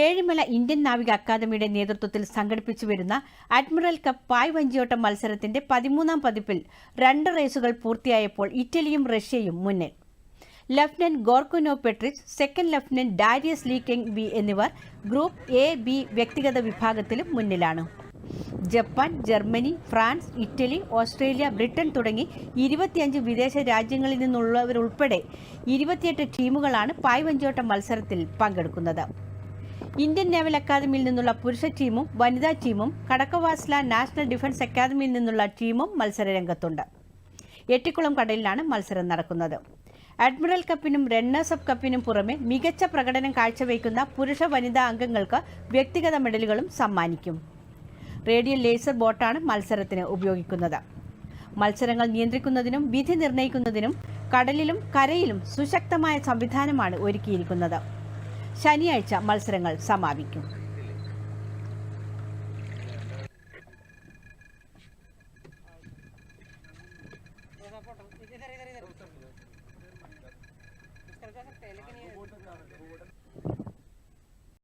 Ezhimala Indian നാവിക അക്കാദമിയുടെ നേതൃത്വത്തിൽ സംഘടിപ്പിച്ചു വരുന്ന അഡ്മിറൽ കപ്പ് പായ് വഞ്ചിയോട്ട മത്സരത്തിന്റെ പതിമൂന്നാം പതിപ്പിൽ രണ്ട് റേസുകൾ പൂർത്തിയായപ്പോൾ ഇറ്റലിയും റഷ്യയും മുന്നിൽ. Lieutenant Gorkuno Petrich second lieutenant Darius Likeng B എന്നിവർ ഗ്രൂപ്പ് എ ബി വ്യക്തിഗത വിഭാഗത്തിലും മുന്നിലാണ്. Japan Germany France Italy Australia Britain തുടങ്ങി ഇരുപത്തിയഞ്ച് വിദേശ രാജ്യങ്ങളിൽ നിന്നുള്ളവരുൾപ്പെടെ ഇരുപത്തിയെട്ട് ടീമുകളാണ് പായ്വഞ്ചോട്ട മത്സരത്തിൽ പങ്കെടുക്കുന്നത്. ഇന്ത്യൻ നേവൽ അക്കാദമിയിൽ നിന്നുള്ള പുരുഷ ടീമും വനിതാ ടീമും കടക്കവാസ്ല നാഷണൽ ഡിഫൻസ് അക്കാദമിയിൽ നിന്നുള്ള ടീമും മത്സരരംഗത്തുണ്ട്. എട്ടിക്കുളം കടലിലാണ് മത്സരം നടക്കുന്നത്. അഡ്മിറൽ കപ്പിനും റണ്ണേഴ്സ് അപ്പ് കപ്പിനും പുറമെ മികച്ച പ്രകടനം കാഴ്ചവെക്കുന്ന പുരുഷ വനിതാ അംഗങ്ങൾക്ക് വ്യക്തിഗത മെഡലുകളും സമ്മാനിക്കും. റേഡിയോ ലേസർ ബോട്ടാണ് മത്സരത്തിന് ഉപയോഗിക്കുന്നത്. മത്സരങ്ങൾ നിയന്ത്രിക്കുന്നതിനും വിധി നിർണയിക്കുന്നതിനും കടലിലും കരയിലും സുശക്തമായ സംവിധാനമാണ് ഒരുക്കിയിരിക്കുന്നത്. ശനിയാഴ്ച മത്സരങ്ങൾ സമാപിക്കും.